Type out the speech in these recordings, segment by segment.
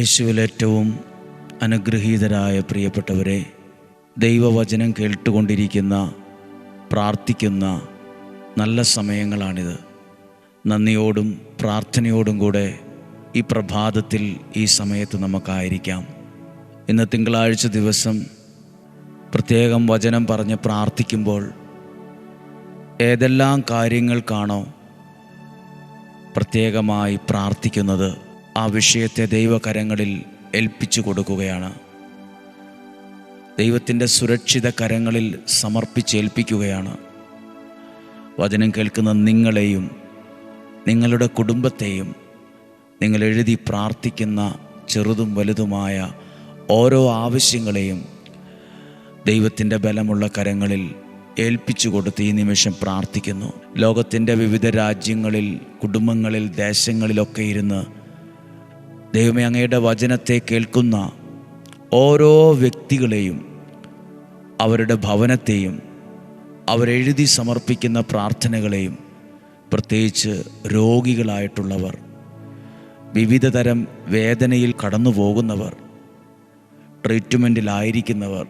യേശുവിൽ ഏറ്റവും അനുഗ്രഹീതരായ പ്രിയപ്പെട്ടവരെ ദൈവവചനം കേട്ടുകൊണ്ടിരിക്കുന്ന പ്രാർത്ഥിക്കുന്ന നല്ല സമയങ്ങളാണിത്. നന്ദിയോടും പ്രാർത്ഥനയോടും കൂടെ ഈ പ്രഭാതത്തിൽ ഈ സമയത്ത് നമുക്കായിരിക്കാം. ഇന്ന് തിങ്കളാഴ്ച ദിവസം പ്രത്യേകം വചനം പറഞ്ഞ് പ്രാർത്ഥിക്കുമ്പോൾ ഏതെല്ലാം കാര്യങ്ങൾക്കാണോ പ്രത്യേകമായി പ്രാർത്ഥിക്കുന്നത്? ആ വിഷയത്തെ ദൈവകരങ്ങളിൽ ഏൽപ്പിച്ചു കൊടുക്കുകയാണ്. ദൈവത്തിന്റെ സുരക്ഷിത കരങ്ങളിൽ സമർപ്പിച്ചേൽപ്പിക്കുകയാണ് വചനം കേൾക്കുന്ന നിങ്ങളെയും നിങ്ങളുടെ കുടുംബത്തെയും നിങ്ങൾ എഴുതി പ്രാർത്ഥിക്കുന്ന ചെറുതും വലുതുമായ ഓരോ ആവശ്യങ്ങളെയും ദൈവത്തിന്റെ ബലമുള്ള കരങ്ങളിൽ ഏൽപ്പിച്ചു കൊടുത്ത് ഈ നിമിഷം പ്രാർത്ഥിക്കുന്നു. ലോകത്തിന്റെ വിവിധ രാജ്യങ്ങളിൽ കുടുംബങ്ങളിൽ ദേശങ്ങളിലൊക്കെ ഇരുന്ന് ദൈവമേ അങ്ങയുടെ വചനത്തെ കേൾക്കുന്ന ഓരോ വ്യക്തികളെയും അവരുടെ ഭവനത്തെയും അവരെഴുതി സമർപ്പിക്കുന്ന പ്രാർത്ഥനകളെയും പ്രത്യേകിച്ച് രോഗികളായിട്ടുള്ളവർ വിവിധ തരം വേദനയിൽ കടന്നു പോകുന്നവർ ട്രീറ്റ്മെന്റിലായിരിക്കുന്നവർ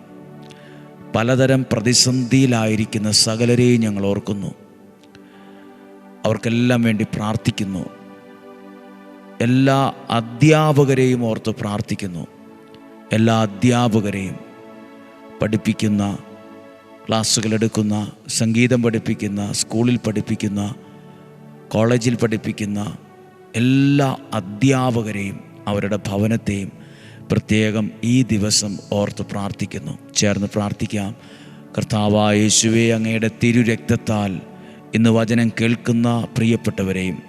പലതരം പ്രതിസന്ധിയിലായിരിക്കുന്ന സകലരെയും ഞങ്ങൾ ഓർക്കുന്നു. അവർക്കെല്ലാം വേണ്ടി പ്രാർത്ഥിക്കുന്നു. എല്ലാ അധ്യാപകരെയും ഓർത്ത് പ്രാർത്ഥിക്കുന്നു. എല്ലാ അധ്യാപകരെയും പഠിപ്പിക്കുന്ന ക്ലാസ്സുകൾ എടുക്കുന്ന സംഗീതം പഠിപ്പിക്കുന്ന സ്കൂളിൽ പഠിപ്പിക്കുന്ന കോളേജിൽ പഠിപ്പിക്കുന്ന എല്ലാ അധ്യാപകരെയും അവരുടെ ഭവനത്തെയും പ്രത്യേകം ഈ ദിവസം ഓർത്ത് പ്രാർത്ഥിക്കുന്നു. ചേർന്ന് പ്രാർത്ഥിക്കാം. കർത്താവായ യേശുവെ അങ്ങയുടെ തിരുരക്തത്താൽ ഇന്ന് വചനം കേൾക്കുന്ന പ്രിയപ്പെട്ടവരെയും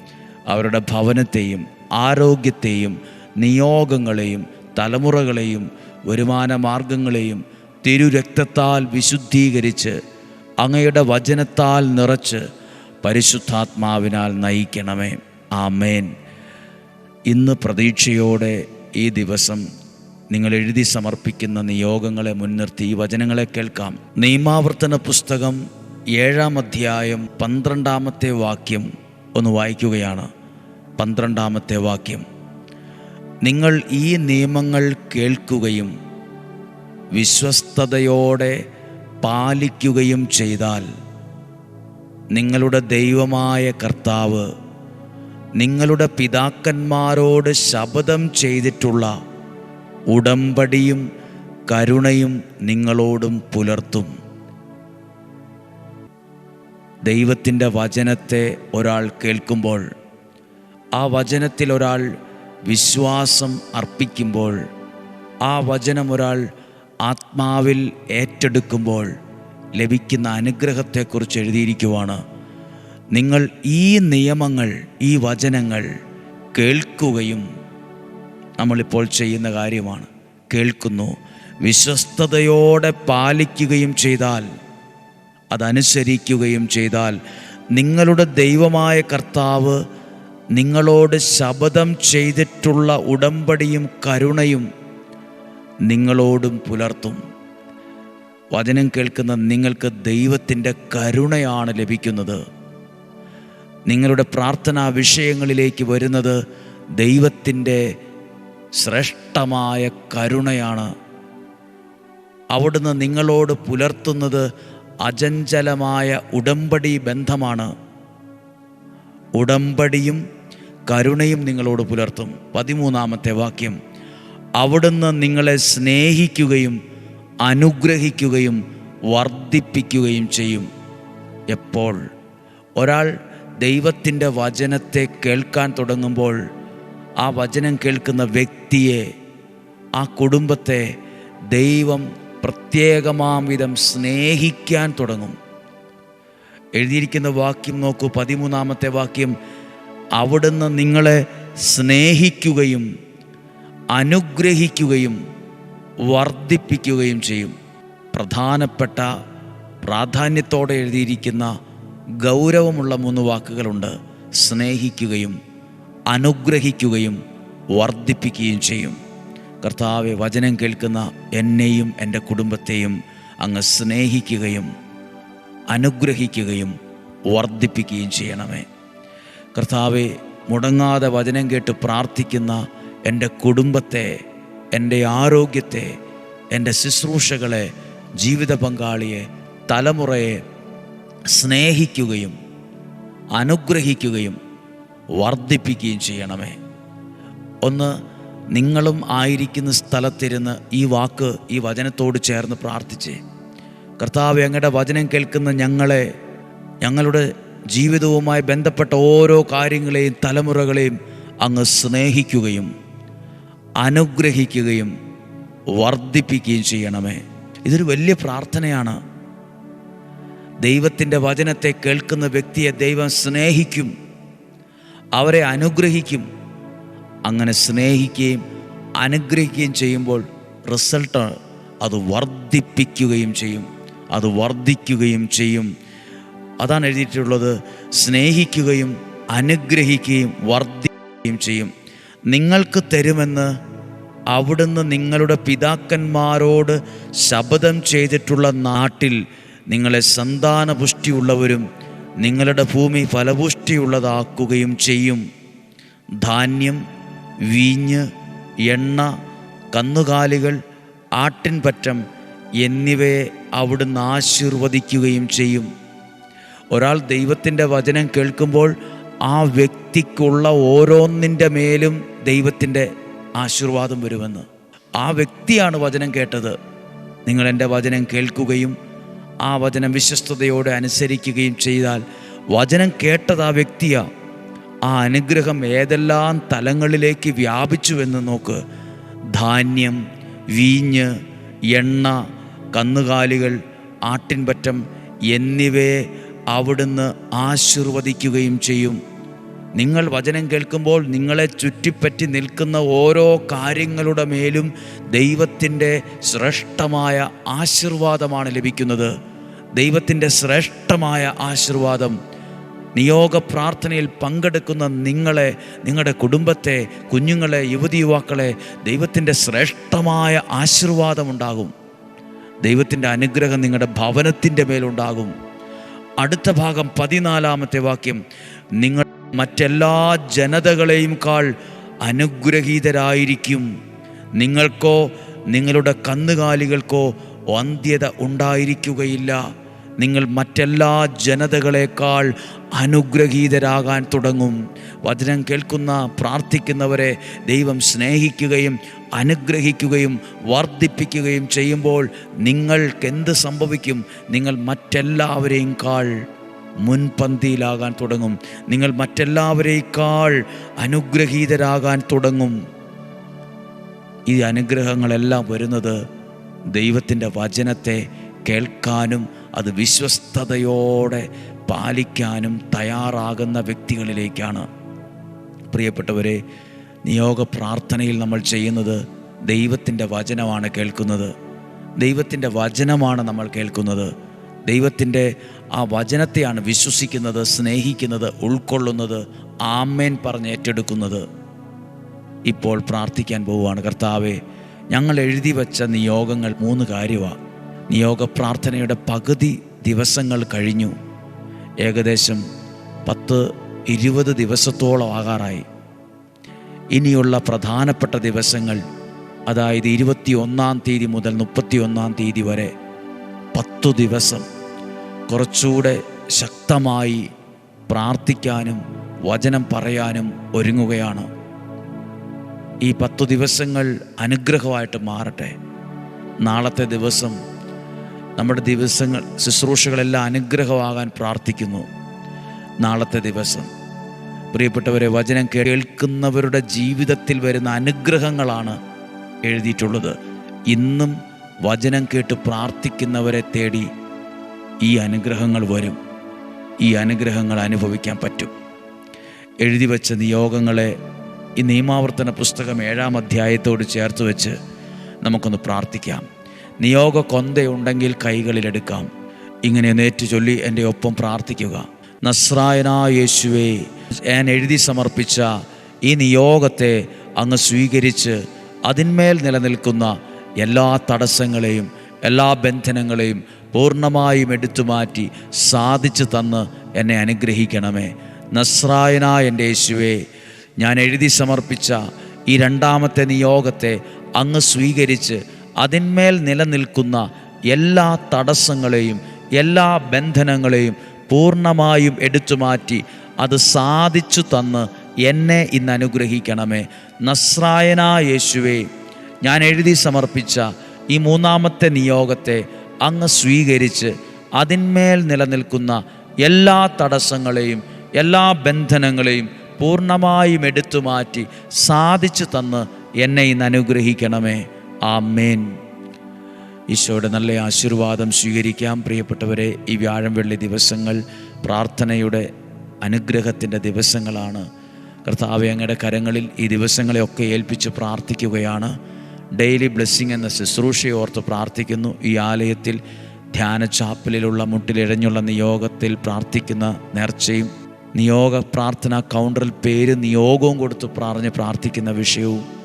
അവരുടെ ഭവനത്തെയും ആരോഗ്യത്തെയും നിയോഗങ്ങളെയും തലമുറകളെയും വരുമാന മാർഗങ്ങളെയും തിരുരക്തത്താൽ വിശുദ്ധീകരിച്ച് അങ്ങയുടെ വചനത്താൽ നിറച്ച് പരിശുദ്ധാത്മാവിനാൽ നയിക്കണമേ. ആമേൻ. ഇന്ന് പ്രതീക്ഷയോടെ ഈ ദിവസം നിങ്ങൾ എഴുതി സമർപ്പിക്കുന്ന നിയോഗങ്ങളെ മുൻനിർത്തി ഈ വചനങ്ങളെ കേൾക്കാം. നിയമാവർത്തന പുസ്തകം ഏഴാം അധ്യായം പന്ത്രണ്ടാമത്തെ വാക്യം ഒന്ന് വായിക്കുകയാണ്. പന്ത്രണ്ടാമത്തെ വാക്യം. നിങ്ങൾ ഈ നിയമങ്ങൾ കേൾക്കുകയും വിശ്വസ്തയോടെ പാലിക്കുകയും ചെയ്താൽ നിങ്ങളുടെ ദൈവമായ കർത്താവ് നിങ്ങളുടെ പിതാക്കന്മാരോട് ശപഥം ചെയ്തിട്ടുള്ള ഉടമ്പടിയും കരുണയും നിങ്ങളോടും പുലർത്തും. ദൈവത്തിന്റെ വചനത്തെ ഒരാൾ കേൾക്കുമ്പോൾ ആ വചനത്തിൽ ഒരാൾ വിശ്വാസം അർപ്പിക്കുമ്പോൾ ആ വചനം ഒരാൾ ആത്മാവിൽ ഏറ്റെടുക്കുമ്പോൾ ലഭിക്കുന്ന അനുഗ്രഹത്തെക്കുറിച്ച് എഴുതിയിരിക്കുവാണ്. നിങ്ങൾ ഈ നിയമങ്ങൾ ഈ വചനങ്ങൾ കേൾക്കുകയും നമ്മളിപ്പോൾ ചെയ്യുന്ന കാര്യമാണ്. കേൾക്കുന്നു വിശ്വസ്തയോടെ പാലിക്കുകയും ചെയ്താൽ അതനുസരിക്കുകയും ചെയ്താൽ നിങ്ങളുടെ ദൈവമായ കർത്താവ് നിങ്ങളോട് ശപഥം ചെയ്തിട്ടുള്ള ഉടമ്പടിയും കരുണയും നിങ്ങളോടും പുലർത്തും. വചനം കേൾക്കുന്ന നിങ്ങൾക്ക് ദൈവത്തിന്റെ കരുണയാണ് ലഭിക്കുന്നത്. നിങ്ങളുടെ പ്രാർത്ഥനാ വിഷയങ്ങളിലേക്ക് വരുന്നത് ദൈവത്തിന്റെ ശ്രേഷ്ഠമായ കരുണയാണ്. അവിടുന്ന് നിങ്ങളോട് പുലർത്തുന്നത് അജഞ്ചലമായ ഉടമ്പടി ബന്ധമാണ്. ഉടമ്പടിയും കരുണയും നിങ്ങളോട് പുലർത്തും. പതിമൂന്നാമത്തെ വാക്യം. അവിടുന്ന് നിങ്ങളെ സ്നേഹിക്കുകയും അനുഗ്രഹിക്കുകയും വർദ്ധിപ്പിക്കുകയും ചെയ്യും. എപ്പോൾ? ഒരാൾ ദൈവത്തിന്റെ വചനത്തെ കേൾക്കാൻ തുടങ്ങുമ്പോൾ ആ വചനം കേൾക്കുന്ന വ്യക്തിയെ ആ കുടുംബത്തെ ദൈവം പ്രത്യേകമാം വിധം സ്നേഹിക്കാൻ തുടങ്ങും. എഴുതിയിരിക്കുന്ന വാക്യം നോക്കൂ പതിമൂന്നാമത്തെ വാക്യം. അവിടുന്ന് നിങ്ങളെ സ്നേഹിക്കുകയും അനുഗ്രഹിക്കുകയും വർദ്ധിപ്പിക്കുകയും ചെയ്യും. പ്രധാനപ്പെട്ട പ്രാധാന്യത്തോടെ എഴുതിയിരിക്കുന്ന ഗൗരവമുള്ള മൂന്ന് വാക്കുകളുണ്ട്. സ്നേഹിക്കുകയും അനുഗ്രഹിക്കുകയും വർദ്ധിപ്പിക്കുകയും ചെയ്യും. കർത്താവെ വചനം കേൾക്കുന്ന എന്നെയും എന്റെ കുടുംബത്തെയും അങ്ങ് സ്നേഹിക്കുകയും അനുഗ്രഹിക്കുകയും വർദ്ധിപ്പിക്കുകയും ചെയ്യണമേ. കർത്താവെ മുടങ്ങാതെ വചനം കേട്ട് പ്രാർത്ഥിക്കുന്ന എന്റെ കുടുംബത്തെ എന്റെ ആരോഗ്യത്തെ എന്റെ ശുശ്രൂഷകളെ ജീവിത പങ്കാളിയെ തലമുറയെ സ്നേഹിക്കുകയും അനുഗ്രഹിക്കുകയും വർദ്ധിപ്പിക്കുകയും ചെയ്യണമേ. ഒന്ന് നിങ്ങളും ആയിരിക്കുന്ന സ്ഥലത്തിരുന്ന് ഈ വാക്ക് ഈ വചനത്തോട് ചേർന്ന് പ്രാർത്ഥിച്ച്. കർത്താവ് അങ്ങയുടെ വചനം കേൾക്കുന്ന ഞങ്ങളെ ഞങ്ങളുടെ ജീവിതവുമായി ബന്ധപ്പെട്ട ഓരോ കാര്യങ്ങളെയും തലമുറകളെയും അങ്ങ് സ്നേഹിക്കുകയും അനുഗ്രഹിക്കുകയും വർദ്ധിപ്പിക്കുകയും ചെയ്യണമേ. ഇതൊരു വലിയ പ്രാർത്ഥനയാണ്. ദൈവത്തിന്റെ വചനത്തെ കേൾക്കുന്ന വ്യക്തിയെ ദൈവം സ്നേഹിക്കും. അവരെ അനുഗ്രഹിക്കും. അങ്ങനെ സ്നേഹിക്കുകയും അനുഗ്രഹിക്കുകയും ചെയ്യുമ്പോൾ റിസൾട്ട് അത് വർദ്ധിപ്പിക്കുകയും ചെയ്യും. അത് വർദ്ധിക്കുകയും ചെയ്യും. അതാണ് എഴുതിയിട്ടുള്ളത്. സ്നേഹിക്കുകയും അനുഗ്രഹിക്കുകയും വർദ്ധിക്കുകയും ചെയ്യും. നിങ്ങൾക്ക് തരുമെന്ന് അവിടുന്ന് നിങ്ങളുടെ പിതാക്കന്മാരോട് ശപഥം ചെയ്തിട്ടുള്ള നാട്ടിൽ നിങ്ങളെ സന്താനപുഷ്ടിയുള്ളവരും നിങ്ങളുടെ ഭൂമി ഫലപുഷ്ടിയുള്ളതാക്കുകയും ചെയ്യും. ധാന്യം വീഞ്ഞ് എണ്ണ കന്നുകാലികൾ ആട്ടിൻപറ്റം എന്നിവയെ അവിടുന്ന് ആശീർവദിക്കുകയും ചെയ്യും. ഒരാൾ ദൈവത്തിന്റെ വചനം കേൾക്കുമ്പോൾ ആ വ്യക്തിക്കുള്ള ഓരോന്നിന്റെ മേലും ദൈവത്തിന്റെ ആശീർവാദം വരുമെന്ന്. ആ വ്യക്തിയാണ് വചനം കേട്ടത്. നിങ്ങൾ എന്റെ വചനം കേൾക്കുകയും ആ വചനം വിശ്വസ്തയോടെ അനുസരിക്കുകയും ചെയ്താൽ വചനം കേട്ടത് ആ വ്യക്തിയാ. ആ അനുഗ്രഹം ഏതെല്ലാം തലങ്ങളിലേക്ക് വ്യാപിച്ചുവെന്ന് നോക്ക്. ധാന്യം വീഞ്ഞ് എണ്ണ കന്നുകാലികൾ ആട്ടിൻപറ്റം എന്നിവയെ അവിടുന്ന് ആശീർവദിക്കുകയും ചെയ്യും. നിങ്ങൾ വചനം കേൾക്കുമ്പോൾ നിങ്ങളെ ചുറ്റിപ്പറ്റി നിൽക്കുന്ന ഓരോ കാര്യങ്ങളുടെ മേലും ദൈവത്തിന്റെ ശ്രേഷ്ഠമായ ആശീർവാദമാണ് ലഭിക്കുന്നത്. ദൈവത്തിന്റെ ശ്രേഷ്ഠമായ ആശീർവാദം. നിയോഗ പ്രാർത്ഥനയിൽ പങ്കെടുക്കുന്ന നിങ്ങളെ നിങ്ങളുടെ കുടുംബത്തെ കുഞ്ഞുങ്ങളെ യുവതി യുവാക്കളെ ദൈവത്തിന്റെ ശ്രേഷ്ഠമായ ആശീർവാദമുണ്ടാകും ദൈവത്തിന്റെ അനുഗ്രഹം നിങ്ങളുടെ ഭവനത്തിന്റെ മേലുണ്ടാകും. അടുത്ത ഭാഗം പതിനാലാമത്തെ വാക്യം. നിങ്ങൾ മറ്റെല്ലാ ജനതകളെയും കാൾ അനുഗ്രഹീതരായിരിക്കും. നിങ്ങൾക്കോ നിങ്ങളുടെ കന്നുകാലികൾക്കോ വന്ധ്യത ഉണ്ടായിരിക്കുകയില്ല. നിങ്ങൾ മറ്റെല്ലാ ജനതകളെക്കാൾ അനുഗ്രഹീതരാകാൻ തുടങ്ങും. വചനം കേൾക്കുന്ന പ്രാർത്ഥിക്കുന്നവരെ ദൈവം സ്നേഹിക്കുകയും അനുഗ്രഹിക്കുകയും വർദ്ധിപ്പിക്കുകയും ചെയ്യുമ്പോൾ നിങ്ങൾക്ക് എന്ത് സംഭവിക്കും? നിങ്ങൾ മറ്റെല്ലാവരെയും കാൾ മുൻപന്തിയിലാകാൻ തുടങ്ങും. നിങ്ങൾ മറ്റെല്ലാവരേക്കാൾ അനുഗ്രഹീതരാകാൻ തുടങ്ങും. ഈ അനുഗ്രഹങ്ങളെല്ലാം വരുന്നത് ദൈവത്തിന്റെ വചനത്തെ കേൾക്കാനും അത് വിശ്വസ്തയോടെ പാലിക്കാനും തയ്യാറാകുന്ന വ്യക്തികളിലേക്കാണ്. പ്രിയപ്പെട്ടവരെ നിയോഗ പ്രാർത്ഥനയിൽ നമ്മൾ ചെയ്യുന്നത് ദൈവത്തിന്റെ വചനമാണ് കേൾക്കുന്നത്. ദൈവത്തിന്റെ വചനമാണ് നമ്മൾ കേൾക്കുന്നത്. ദൈവത്തിന്റെ ആ വചനത്തെയാണ് വിശ്വസിക്കുന്നത് സ്നേഹിക്കുന്നത് ഉൾക്കൊള്ളുന്നത് ആമേൻ പറഞ്ഞ് ഏറ്റെടുക്കുന്നത്. ഇപ്പോൾ പ്രാർത്ഥിക്കാൻ പോവുകയാണ്. കർത്താവെ ഞങ്ങൾ എഴുതി വച്ച നിയോഗങ്ങൾ മൂന്ന് കാര്യമാണ് നിയോഗ പ്രാർത്ഥനയുടെ പകുതി ദിവസങ്ങൾ കഴിഞ്ഞു. ഏകദേശം പത്ത് ഇരുപത് ദിവസത്തോളം ആകാറായി. ഇനിയുള്ള പ്രധാനപ്പെട്ട ദിവസങ്ങൾ അതായത് ഇരുപത്തി ഒന്നാം തീയതി മുതൽ മുപ്പത്തി ഒന്നാം തീയതി വരെ പത്തു ദിവസം കുറച്ചുകൂടെ ശക്തമായി പ്രാർത്ഥിക്കാനും വചനം പറയാനും ഒരുങ്ങുകയാണ്. ഈ പത്തു ദിവസങ്ങൾ അനുഗ്രഹമായിട്ട് മാറട്ടെ. നാളത്തെ ദിവസം നമ്മുടെ ദിവസങ്ങൾ ശുശ്രൂഷകളെല്ലാം അനുഗ്രഹമാകാൻ പ്രാർത്ഥിക്കുന്നു. നാളത്തെ ദിവസം. പ്രിയപ്പെട്ടവരെ വചനം കേൾക്കുന്നവരുടെ ജീവിതത്തിൽ വരുന്ന അനുഗ്രഹങ്ങളാണ് എഴുതിയിട്ടുള്ളത്. ഇന്നും വചനം കേട്ട് പ്രാർത്ഥിക്കുന്നവരെ തേടി ഈ അനുഗ്രഹങ്ങൾ വരും. ഈ അനുഗ്രഹങ്ങൾ അനുഭവിക്കാൻ പറ്റും. എഴുതി വച്ച നിയോഗങ്ങളെ ഈ നിയമാവർത്തന പുസ്തകം ഏഴാം അധ്യായത്തോട് ചേർത്ത് വെച്ച് നമുക്കൊന്ന് പ്രാർത്ഥിക്കാം. നിയോഗ കൊന്തയുണ്ടെങ്കിൽ കൈകളിലെടുക്കാം. ഇങ്ങനെ നേറ്റു ചൊല്ലി എന്റെ ഒപ്പം പ്രാർത്ഥിക്കുക. നസ്രായനാ യേശുവേ ഞാൻ എഴുതി സമർപ്പിച്ച ഈ നിയോഗത്തെ അങ്ങ് സ്വീകരിച്ച് അതിന്മേൽ നിലനിൽക്കുന്ന എല്ലാ തടസ്സങ്ങളെയും എല്ലാ ബന്ധനങ്ങളെയും പൂർണമായും എടുത്തു മാറ്റി സാധിച്ചു തന്ന് എന്നെ അനുഗ്രഹിക്കണമേ. നസ്രായന എന്റെ യേശുവേ ഞാൻ എഴുതി സമർപ്പിച്ച ഈ രണ്ടാമത്തെ നിയോഗത്തെ അങ്ങ് സ്വീകരിച്ച് അതിന്മേൽ നിലനിൽക്കുന്ന എല്ലാ തടസ്സങ്ങളെയും എല്ലാ ബന്ധനങ്ങളെയും പൂർണമായും എടുത്തു മാറ്റി അത് സാധിച്ചു തന്ന് എന്നെ ഇന്ന് അനുഗ്രഹിക്കണമേ. നസ്രായനാ യേശുവേ ഞാൻ എഴുതി സമർപ്പിച്ച ഈ മൂന്നാമത്തെ നിയോഗത്തെ അങ്ങ് സ്വീകരിച്ച് അതിന്മേൽ നിലനിൽക്കുന്ന എല്ലാ തടസ്സങ്ങളെയും എല്ലാ ബന്ധനങ്ങളെയും പൂർണമായും എടുത്തു മാറ്റി സാധിച്ചു തന്ന് എന്നെ ഇന്ന് അനുഗ്രഹിക്കണമേ. ആ മേൻ ഈശോയുടെ നല്ല ആശീർവാദം സ്വീകരിക്കാം. പ്രിയപ്പെട്ടവരെ ഈ വ്യാഴം വെള്ളി ദിവസങ്ങൾ പ്രാർത്ഥനയുടെ അനുഗ്രഹത്തിന്റെ ദിവസങ്ങളാണ്. കർത്താവ് അങ്ങയുടെ കരങ്ങളിൽ ഈ ദിവസങ്ങളെയൊക്കെ ഏൽപ്പിച്ച് പ്രാർത്ഥിക്കുകയാണ്. ഡെയിലി ബ്ലെസ്സിങ് എന്ന ശുശ്രൂഷയോർത്ത് പ്രാർത്ഥിക്കുന്നു. ഈ ആലയത്തിൽ ധ്യാന ചാപ്പലിലുള്ള മുട്ടിലിഴഞ്ഞുള്ള നിയോഗത്തിൽ പ്രാർത്ഥിക്കുന്ന നേർച്ചയും നിയോഗ പ്രാർത്ഥന കൗണ്ടറിൽ പേര് നിയോഗവും കൊടുത്ത് പറഞ്ഞ് പ്രാർത്ഥിക്കുന്ന വിഷയവും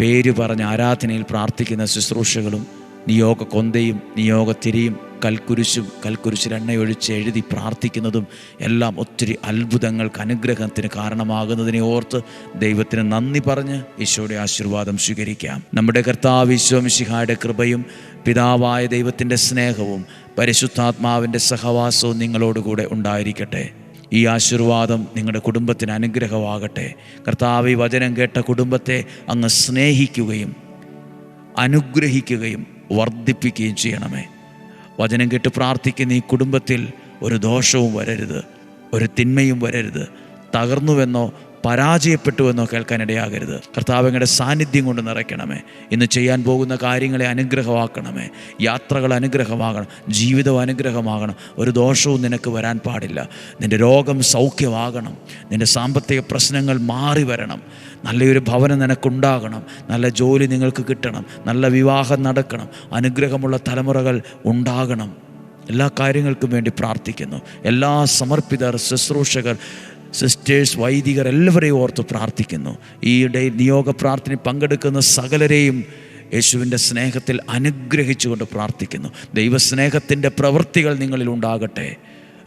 പേര് പറഞ്ഞ് ആരാധനയിൽ പ്രാർത്ഥിക്കുന്ന ശുശ്രൂഷകളും നിയോഗ കൊന്തയും നിയോഗ തിരിയും കൽക്കുരിശും കൽക്കുരിശിൽ എണ്ണയൊഴിച്ച് എഴുതി പ്രാർത്ഥിക്കുന്നതും എല്ലാം ഒത്തിരി അത്ഭുതങ്ങൾക്ക് അനുഗ്രഹത്തിന് കാരണമാകുന്നതിനെ ഓർത്ത് ദൈവത്തിന് നന്ദി പറഞ്ഞ് ഈശോയുടെ ആശീർവാദം സ്വീകരിക്കാം. നമ്മുടെ കർത്താവ് ഈശോമിശിഹായുടെ കൃപയും പിതാവായ ദൈവത്തിന്റെ സ്നേഹവും പരിശുദ്ധാത്മാവിന്റെ സഹവാസവും നിങ്ങളോടുകൂടെ ഉണ്ടായിരിക്കട്ടെ. ഈ ആശീർവാദം നിങ്ങളുടെ കുടുംബത്തിന് അനുഗ്രഹമാകട്ടെ. കർത്താവ് ഈ വചനം കേട്ട കുടുംബത്തെ അങ്ങ് സ്നേഹിക്കുകയും അനുഗ്രഹിക്കുകയും വർദ്ധിപ്പിക്കുകയും ചെയ്യണമേ. വചനം കേട്ട് പ്രാർത്ഥിക്കുന്ന ഈ കുടുംബത്തിൽ ഒരു ദോഷവും വരരുത് ഒരു തിന്മയും വരരുത്. തകർന്നുവെന്നോ പരാജയപ്പെട്ടുവെന്നോ കേൾക്കാനിടയാകരുത് കർത്താവങ്ങളുടെ സാന്നിധ്യം കൊണ്ട് നിറയ്ക്കണമേ. ഇന്ന് ചെയ്യാൻ പോകുന്ന കാര്യങ്ങളെ അനുഗ്രഹമാക്കണമേ. യാത്രകൾ അനുഗ്രഹമാകണം. ജീവിതം അനുഗ്രഹമാകണം. ഒരു ദോഷവും നിനക്ക് വരാൻ പാടില്ല. നിന്റെ രോഗം സൗഖ്യമാകണം. നിന്റെ സാമ്പത്തിക പ്രശ്നങ്ങൾ മാറി വരണം. നല്ലൊരു ഭവനം നിനക്കുണ്ടാകണം. നല്ല ജോലി നിങ്ങൾക്ക് കിട്ടണം. നല്ല വിവാഹം നടക്കണം. അനുഗ്രഹമുള്ള തലമുറകൾ ഉണ്ടാകണം. എല്ലാ കാര്യങ്ങൾക്കും വേണ്ടി പ്രാർത്ഥിക്കുന്നു. എല്ലാ സമർപ്പിതർ ശുശ്രൂഷകർ സിസ്റ്റേഴ്സ് വൈദികർ എല്ലാവരെയും ഓർത്ത് പ്രാർത്ഥിക്കുന്നു. ഈയിടെ നിയോഗ പ്രാർത്ഥന പങ്കെടുക്കുന്ന സകലരെയും യേശുവിന്റെ സ്നേഹത്തിൽ അനുഗ്രഹിച്ചുകൊണ്ട് പ്രാർത്ഥിക്കുന്നു. ദൈവസ്നേഹത്തിന്റെ പ്രവൃത്തികൾ നിങ്ങളിൽ ഉണ്ടാകട്ടെ.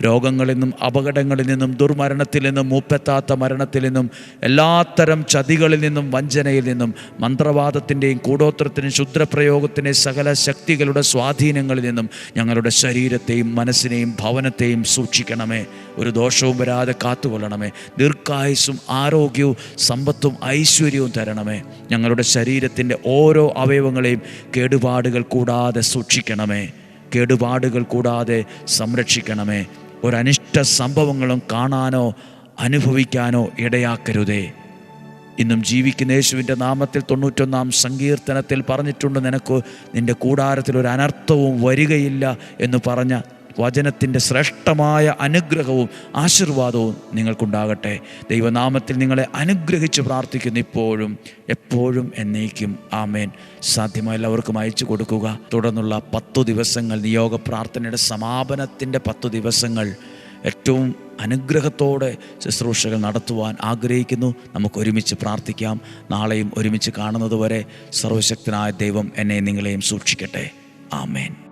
രോഗങ്ങളിൽ നിന്നും അപകടങ്ങളിൽ നിന്നും ദുർമരണത്തിൽ നിന്നും മൂപ്പെത്താത്ത മരണത്തിൽ നിന്നും എല്ലാത്തരം ചതികളിൽ നിന്നും വഞ്ചനയിൽ നിന്നും മന്ത്രവാദത്തിന്റെയും കൂടോത്രത്തിനും ക്ഷുദ്രപ്രയോഗത്തിന്റെയും സകല ശക്തികളുടെ സ്വാധീനങ്ങളിൽ നിന്നും ഞങ്ങളുടെ ശരീരത്തെയും മനസ്സിനെയും ഭവനത്തെയും സൂക്ഷിക്കണമേ. ഒരു ദോഷവും വരാതെ കാത്തുകൊള്ളണമേ. ദീർഘായുസും ആരോഗ്യവും സമ്പത്തും ഐശ്വര്യവും തരണമേ. ഞങ്ങളുടെ ശരീരത്തിന്റെ ഓരോ അവയവങ്ങളെയും കേടുപാടുകൾ കൂടാതെ സൂക്ഷിക്കണമേ. കേടുപാടുകൾ കൂടാതെ സംരക്ഷിക്കണമേ. ഒരനിഷ്ട സംഭവങ്ങളും കാണാനോ അനുഭവിക്കാനോ ഇടയാക്കരുതേ. ഇന്നും ജീവിക്കുന്ന യേശുവിന്റെ നാമത്തിൽ തൊണ്ണൂറ്റൊന്നാം സങ്കീർത്തനത്തിൽ പറഞ്ഞിട്ടുണ്ട് നിനക്ക് നിന്റെ കൂടാരത്തിൽ ഒരു അനർത്ഥവും വരികയില്ല എന്ന് പറഞ്ഞ വചനത്തിന്റെ ശ്രേഷ്ഠമായ അനുഗ്രഹവും ആശീർവാദവും നിങ്ങൾക്കുണ്ടാകട്ടെ. ദൈവനാമത്തിൽ നിങ്ങളെ അനുഗ്രഹിച്ച് പ്രാർത്ഥിക്കുന്നു ഇപ്പോഴും എപ്പോഴും എന്നേക്കും. ആമേൻ. സാധ്യമായ എല്ലാവർക്കും അയച്ചു കൊടുക്കുക. തുടർന്നുള്ള പത്തു ദിവസങ്ങൾ നിയോഗ പ്രാർത്ഥനയുടെ സമാപനത്തിന്റെ പത്തു ദിവസങ്ങൾ ഏറ്റവും അനുഗ്രഹത്തോടെ ശുശ്രൂഷകൾ നടത്തുവാൻ ആഗ്രഹിക്കുന്നു. നമുക്ക് ഒരുമിച്ച് പ്രാർത്ഥിക്കാം. നാളെയും ഒരുമിച്ച് കാണുന്നതുവരെ സർവശക്തനായ ദൈവം എന്നെ നിങ്ങളെയും സൂക്ഷിക്കട്ടെ. ആമേൻ.